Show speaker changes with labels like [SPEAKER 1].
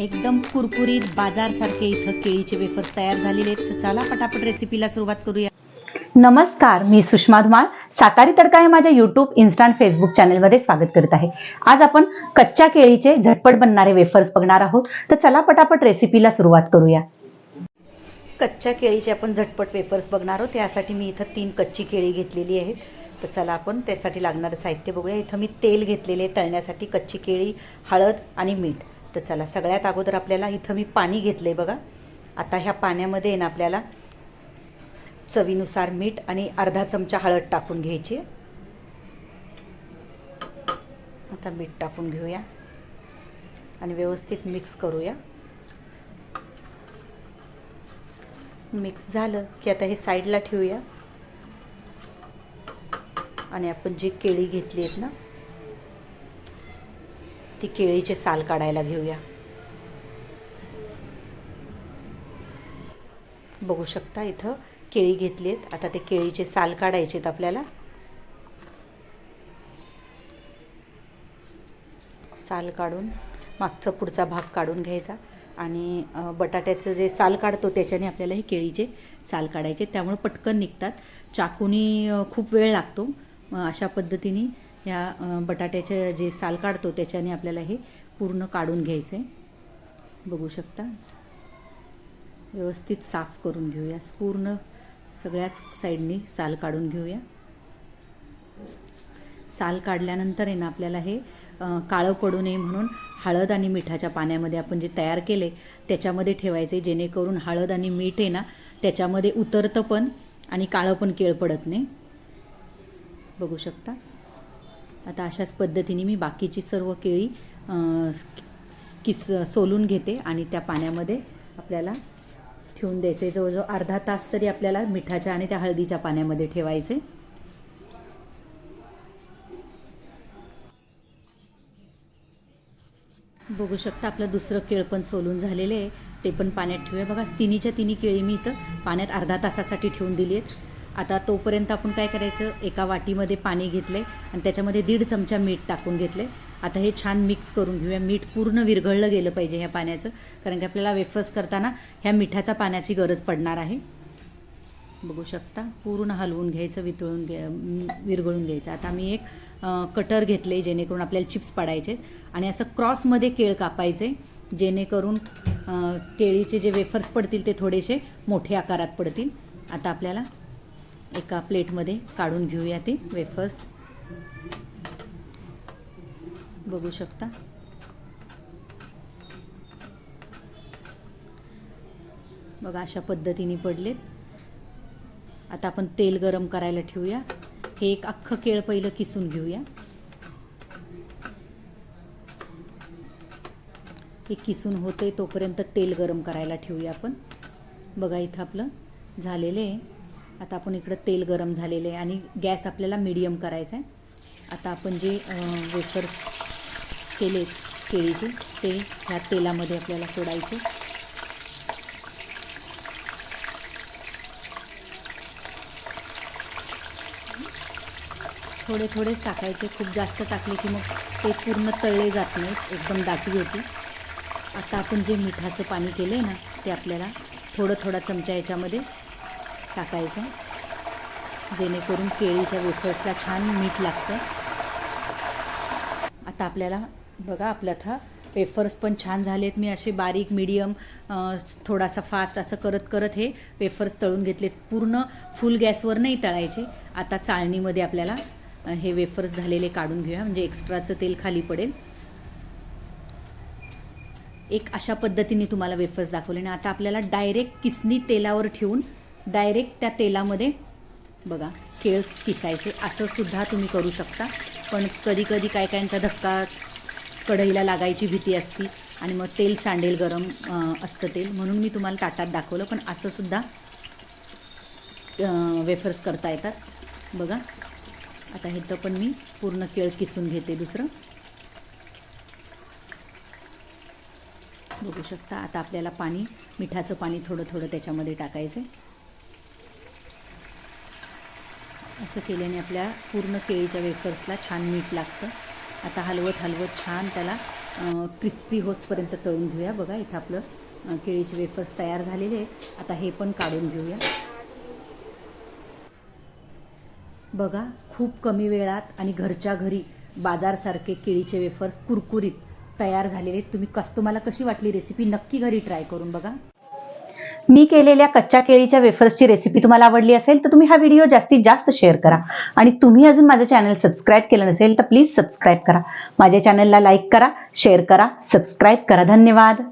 [SPEAKER 1] एकदम कुरकुरीत बाजारसारखे इथं केळीचे वेफर्स तयार झालेले आहेत. तर चला पटापट रेसिपीला सुरुवात करूया.
[SPEAKER 2] नमस्कार मी सुषमा धुमाळ. सातारी तडका या माझ्या युट्यूब इन्स्टा फेसबुक चॅनलमध्ये स्वागत करत आहे. आज आपण कच्च्या केळीचे झटपट बनणारे वेफर्स बघणार आहोत. तर चला पटापट रेसिपीला सुरुवात करूया.
[SPEAKER 1] कच्च्या केळीचे आपण झटपट वेफर्स बघणार आहोत. त्यासाठी मी इथं तीन कच्ची केळी घेतलेली आहेत. तर चला आपण त्यासाठी लागणारं साहित्य बघूया. इथं मी तेल घेतलेले आहे तळण्यासाठी कच्ची केळी हळद आणि मीठ. तर चला सगळ्यात अगोदर आपल्याला इथं मी पाणी घेतलं आहे बघा. आता ह्या पाण्यामध्ये आहे ना आपल्याला चवीनुसार मीठ आणि अर्धा चमचा हळद टाकून घ्यायची. आता मीठ टाकून घेऊया आणि व्यवस्थित मिक्स करूया. मिक्स झालं की आता हे साईडला ठेवूया. आणि आपण जी केळी घेतली आहेत ना ती केळीचे साल काढायला घेऊया. बघू शकता इथं केळी घेतली आहेत आता ते केळीचे साल काढायचे आहेत आपल्याला. साल काढून मागचा पुढचा भाग काढून घ्यायचा. आणि बटाट्याचं जे साल काढतो त्याच्याने आपल्याला हे केळीचे साल काढायचे. त्यामुळे पटकन निघतात. चाकूनी खूप वेळ लागतो. अशा पद्धतीने ह्या बटाट्याच्या बटाट्याचे जे साल काढतो त्याच्याने आपल्याला हे पूर्ण काढून घ्यायचं. आहे बघू शकता. व्यवस्थित साफ करून घेऊया. पूर्ण सगळ्याच साईडनी साल काढून घेऊया. साल काढल्यानंतर आहे ना आपल्याला हे काळं पडू नये म्हणून हळद आणि मिठाच्या पाण्यामध्ये आपण जे तयार केले त्याच्यामध्ये ठेवायचे. जेणेकरून हळद आणि मीठ आहे ना त्याच्यामध्ये उतरतं पण आणि काळं पण केळ पडत नाही. बघू शकता. आता अशाच पद्धतीने मी बाकीची सर्व केळी किस सोलून घेते आणि त्या पाण्यामध्ये आपल्याला ठेवून द्यायचे. जवळजवळ अर्धा तास तरी आपल्याला मिठाच्या आणि त्या हळदीच्या पाण्यामध्ये ठेवायचे. बघू शकता आपलं दुसरं केळ पण सोलून झालेलं आहे. ते पण पाण्यात ठेवूया. बघा तिन्हीच्या तिन्ही केळी मी इथं पाण्यात अर्धा तासासाठी ठेवून दिली आहेत. आता तोपर्यंत आपण काय करायचं? एका वाटीमध्ये पाणी घेतलं आहे आणि त्याच्यामध्ये दीड चमचा मीठ टाकून घेतले. आता हे छान मिक्स करून घेऊया. मीठ पूर्ण विरघळलं गेलं पाहिजे ह्या पाण्याचं कारण की आपल्याला वेफर्स करताना ह्या मिठाच्या पाण्याची गरज पडणार आहे. बघू शकता पूर्ण हलवून घ्यायचं वितळून घ्या विरघळून घ्यायचं. आता मी एक कटर घेतले जेणेकरून आपल्याला चिप्स पाडायचे आणि असं क्रॉसमध्ये केळ कापायचे जेणेकरून केळीचे जे वेफर्स पडतील ते थोडेसे मोठे आकारात पडतील. आता आपल्याला एका प्लेटमध्ये काढून घेऊया ते वेफर्स. बघू शकता. बघा अशा पद्धतीने पडलेत. आता आपण तेल गरम करायला ठेवूया. हे एक अख्खं केळ पहिलं किसून घेऊया. हे किसून होते तोपर्यंत तेल गरम करायला ठेवूया आपण. बघा इथं आपलं झालेलं आहे. आता आपण इकडं तेल गरम झालेलं आहे आणि गॅस आपल्याला मीडियम करायचा आहे. आता आपण जे वेफर्स केले केळीचे ते ह्या तेलामध्ये आपल्याला सोडायचे. थोडे थोडेच टाकायचे खूप जास्त टाकले की मग ते पूर्ण तळले जात नाहीत एकदम दाटी होती. आता आपण जे मिठाचं पाणी केलं आहे ना ते आपल्याला थोडं थोडा चमचा याच्यामध्ये टाकायचं. जेणेकरून केळीच्या वेफर्सला छान मीठ लागतं. आता आपल्याला बघा आपल्या था वेफर्स पण छान झालेत. मी असे बारीक मीडियम थोडासा फास्ट असं करत करत हे वेफर्स तळून घेतलेत. पूर्ण फुल गॅसवर नाही तळायचे. आता चाळणीमध्ये आपल्याला हे वेफर्स झालेले काढून घेऊया. म्हणजे एक्स्ट्राचं तेल खाली पडेल. एक अशा पद्धतीने तुम्हाला वेफर्स दाखवले. आणि आता आपल्याला डायरेक्ट किसनी तेलावर ठेवून डायरेक्ट त्या तेलामध्ये बघा केळ किसायचे असं सुद्धा तुम्ही करू शकता. पण कधी कधी काय कायांचा धक्का कढईला लागायची भीती असती आणि मग तेल सांडेल गरम असतं तेल. म्हणून मी तुम्हाला ताटात दाखवलं पण असंसुद्धा वेफर्स करता येतात. बघा आता हे तर पण मी पूर्ण केळ किसून घेते दुसरं. बघू शकता आता आपल्याला पाणी मिठाचं पाणी थोडं थोडं त्याच्यामध्ये टाकायचं आहे असं केल्याने आपल्या पूर्ण केळीच्या वेफर्सला छान मीठ लागतं. आता हलवत हलवत छान त्याला क्रिस्पी होसपर्यंत तळून घेऊया. बघा इथं आपलं केळीचे वेफर्स तयार झालेले आहेत. आता हे पण काढून घेऊया. बघा खूप कमी वेळात आणि घरच्या घरी बाजारसारखे केळीचे वेफर्स कुरकुरीत तयार झालेले आहेत. तुम्ही कस तुम्हाला कशी वाटली रेसिपी नक्की घरी ट्राय करून बघा.
[SPEAKER 2] मी केलेल्या कच्च्या केळीच्या वेफर्सची रेसिपी तुम्हाला आवडली असेल तर तुम्ही हा व्हिडिओ जास्तीत जास्त शेअर करा. आणि तुम्ही अजून माझं चॅनल सबस्क्राईब केलं नसेल तर प्लीज सबस्क्राईब करा. माझ्या चॅनलला लाईक करा शेअर करा सबस्क्राईब करा. धन्यवाद.